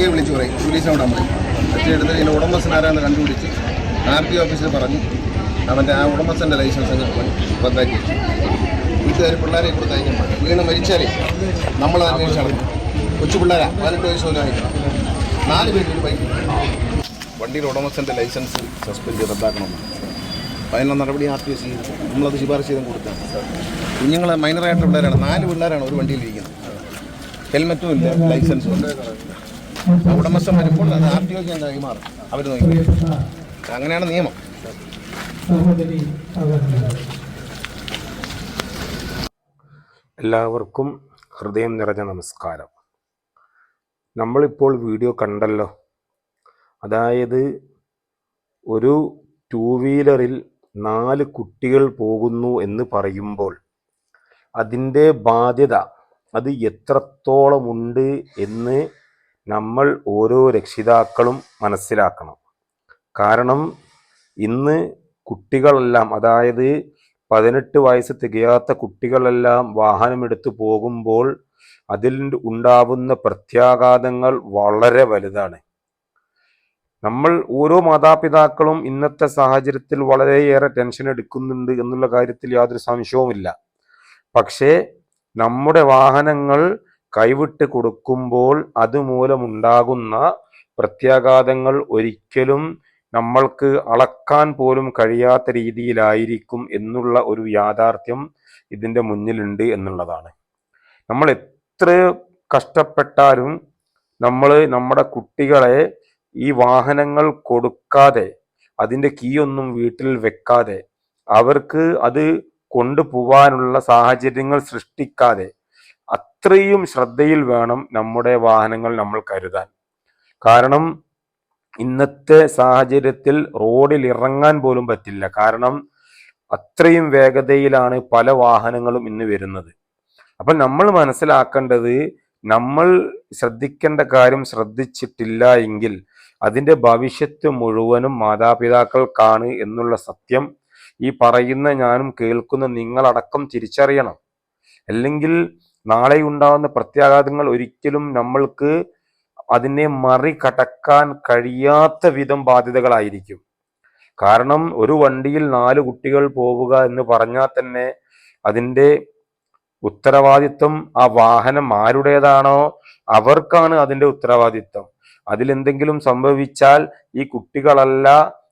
ഓഫീസിൽ വിളിച്ച് പറയും അച്ഛൻ എടുത്ത് ഇതിന്റെ ഉടമസ്ഥൻ ആരാന്ന് കണ്ടുപിടിച്ച് ആർ ടി ഓഫീസിൽ പറഞ്ഞു അവന്റെ ആ ഉടമസ്ഥന്റെ ലൈസൻസ് അങ്ങ് റദ്ദാക്കി വീട്ടുകാർ പിള്ളേരെ കൊടുത്ത് അയക്കുമ്പോൾ വീണ് മരിച്ചാലേ നമ്മൾ അന്വേഷിച്ചു കൊച്ചു പിള്ളേരാ പതിനെട്ട് വയസ്സ് പോലും ആയിട്ടില്ല നാല് പേര് ഒരു ബൈക്ക് വണ്ടിയുടെ ഉടമസ്ഥന്റെ ലൈസൻസ് സസ്പെൻഡ് റദ്ദാക്കണം അതിനുള്ള നടപടി ആർ ടി എസ് ചെയ്തു നമ്മളത് ശുപാർശ ചെയ്തും കൊടുത്താണ് കുഞ്ഞുങ്ങൾ മൈനറായിട്ടുള്ള പിള്ളേരാണ്. നാല് പിള്ളേരാണ് ഒരു വണ്ടിയിലിരിക്കുന്നത് ഹെൽമറ്റും ഇല്ല ലൈസൻസും ഉണ്ട് ഉടമസ്ഥൻ വരുമ്പോൾ അത് ആർ ടി ഒക്ക് കൈമാറും അവർ നോക്കി. അങ്ങനെയാണ് നിയമം. എല്ലാവർക്കും ഹൃദയം നിറഞ്ഞ നമസ്കാരം. നമ്മളിപ്പോൾ വീഡിയോ കണ്ടല്ലോ. അതായത് ഒരു ടൂ വീലറിൽ നാല് കുട്ടികൾ പോകുന്നു എന്ന് പറയുമ്പോൾ അതിന്റെ ബാധ്യത അത് എത്രത്തോളമുണ്ട് എന്ന് നമ്മൾ ഓരോ രക്ഷിതാക്കളും മനസ്സിലാക്കണം. കാരണം ഇന്ന് കുട്ടികളെല്ലാം അതായത് പതിനെട്ട് വയസ്സ് തികയാത്ത കുട്ടികളെല്ലാം വാഹനമെടുത്ത് പോകുമ്പോൾ അതിൽ ഉണ്ടാവുന്ന പ്രത്യാഘാതങ്ങൾ വളരെ വലുതാണ്. നമ്മൾ ഓരോ മാതാപിതാക്കളും ഇന്നത്തെ സാഹചര്യത്തിൽ വളരെയേറെ ടെൻഷൻ എടുക്കുന്നുണ്ട് എന്നുള്ള കാര്യത്തിൽ യാതൊരു സംശയവുമില്ല. പക്ഷേ നമ്മുടെ വാഹനങ്ങൾ കൈവിട്ട് കൊടുക്കുമ്പോൾ അതുമൂലമുണ്ടാകുന്ന പ്രത്യാഘാതങ്ങൾ ഒരിക്കലും നമ്മൾക്ക് അളക്കാൻ പോലും കഴിയാത്ത രീതിയിലായിരിക്കും എന്നുള്ള ഒരു യാഥാർത്ഥ്യം ഇതിന്റെ മുന്നിലുണ്ട് എന്നുള്ളതാണ്. നമ്മൾ എത്ര കഷ്ടപ്പെട്ടാലും നമ്മൾ നമ്മുടെ കുട്ടികളെ ഈ വാഹനങ്ങൾ കൊടുക്കാതെ അതിന്റെ കീയൊന്നും വീട്ടിൽ വെക്കാതെ അവർക്ക് അത് കൊണ്ടുപോവാനുള്ള സാഹചര്യങ്ങൾ സൃഷ്ടിക്കാതെ അത്രയും ശ്രദ്ധയിൽ വേണം നമ്മുടെ വാഹനങ്ങൾ നമ്മൾ കരുതാൻ. കാരണം ഇന്നത്തെ സാഹചര്യത്തിൽ റോഡിൽ ഇറങ്ങാൻ പോലും പറ്റില്ല. കാരണം അത്രയും വേഗതയിലാണ് പല വാഹനങ്ങളും ഇന്ന് വരുന്നത്. അപ്പം നമ്മൾ മനസ്സിലാക്കേണ്ടത് നമ്മൾ ശ്രദ്ധിക്കേണ്ട കാര്യം ശ്രദ്ധിച്ചിട്ടില്ല എങ്കിൽ അതിന്റെ ഭവിഷ്യത്ത് മുഴുവനും മാതാപിതാക്കൾക്കാണ് എന്നുള്ള സത്യം ഈ പറയുന്ന ഞാനും കേൾക്കുന്ന നിങ്ങളടക്കം തിരിച്ചറിയണം. അല്ലെങ്കിൽ നാളെ ഉണ്ടാകുന്ന പ്രത്യാഘാതങ്ങൾ ഒരിക്കലും നമ്മൾക്ക് അതിനെ മറികടക്കാൻ കഴിയാത്ത വിധം ബാധ്യതകളായിരിക്കും. കാരണം ഒരു വണ്ടിയിൽ നാല് കുട്ടികൾ പോവുക എന്ന് പറഞ്ഞാൽ തന്നെ അതിന്റെ ഉത്തരവാദിത്വം ആ വാഹനം ആരുടേതാണോ അവർക്കാണ് അതിന്റെ ഉത്തരവാദിത്വം. അതിലെന്തെങ്കിലും സംഭവിച്ചാൽ ഈ കുട്ടികളല്ല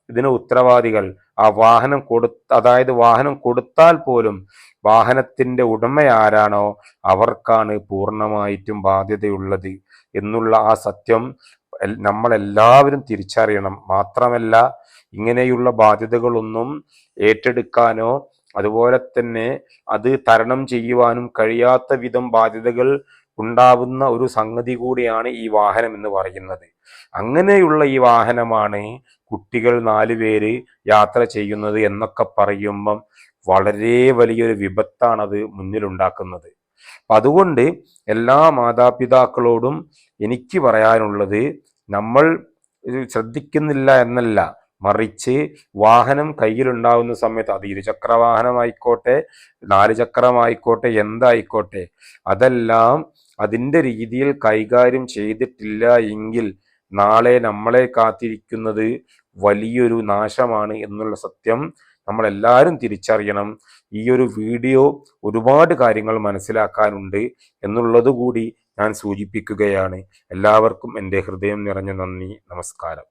ഇതിന് ഉത്തരവാദികൾ. ആ വാഹനം കൊടു അതായത് വാഹനം കൊടുത്താൽ പോലും വാഹനത്തിന്റെ ഉടമ ആരാണോ അവർക്കാണ് പൂർണമായിട്ടും ബാധ്യതയുള്ളത് എന്നുള്ള ആ സത്യം നമ്മളെല്ലാവരും തിരിച്ചറിയണം. മാത്രമല്ല ഇങ്ങനെയുള്ള ബാധ്യതകളൊന്നും ഏറ്റെടുക്കാനോ അതുപോലെ തന്നെ അത് തരണം ചെയ്യുവാനും കഴിയാത്ത വിധം ബാധ്യതകൾ ഉണ്ടാവുന്ന ഒരു സംഗതി കൂടിയാണ് ഈ വാഹനം എന്ന് പറയുന്നത്. അങ്ങനെയുള്ള ഈ വാഹനമാണ് കുട്ടികൾ നാലുപേര് യാത്ര ചെയ്യുന്നത് എന്നൊക്കെ പറയുമ്പം വളരെ വലിയൊരു വിപത്താണത് മുന്നിലുണ്ടാക്കുന്നത്. അപ്പം അതുകൊണ്ട് എല്ലാ മാതാപിതാക്കളോടും എനിക്ക് പറയാനുള്ളത് നമ്മൾ ശ്രദ്ധിക്കുന്നില്ല എന്നല്ല. മറിച്ച് വാഹനം കയ്യിലുണ്ടാവുന്ന സമയത്ത് അത് ഇരുചക്ര വാഹനമായിക്കോട്ടെ നാല് ചക്രമായിക്കോട്ടെ എന്തായിക്കോട്ടെ അതെല്ലാം അതിന്റെ രീതിയിൽ കൈകാര്യം ചെയ്തിട്ടില്ല എങ്കിൽ നാളെ നമ്മളെ കാത്തിരിക്കുന്നത് വലിയൊരു നാശമാണ് എന്നുള്ള സത്യം നമ്മളെല്ലാവരും തിരിച്ചറിയണം. ഈ ഒരു വീഡിയോ ഒരുപാട് കാര്യങ്ങൾ മനസ്സിലാക്കാനുണ്ട് എന്നുള്ളത് കൂടി ഞാൻ സൂചിപ്പിക്കുകയാണ്. എല്ലാവർക്കും എന്റെ ഹൃദയം നിറഞ്ഞ നന്ദി. നമസ്കാരം.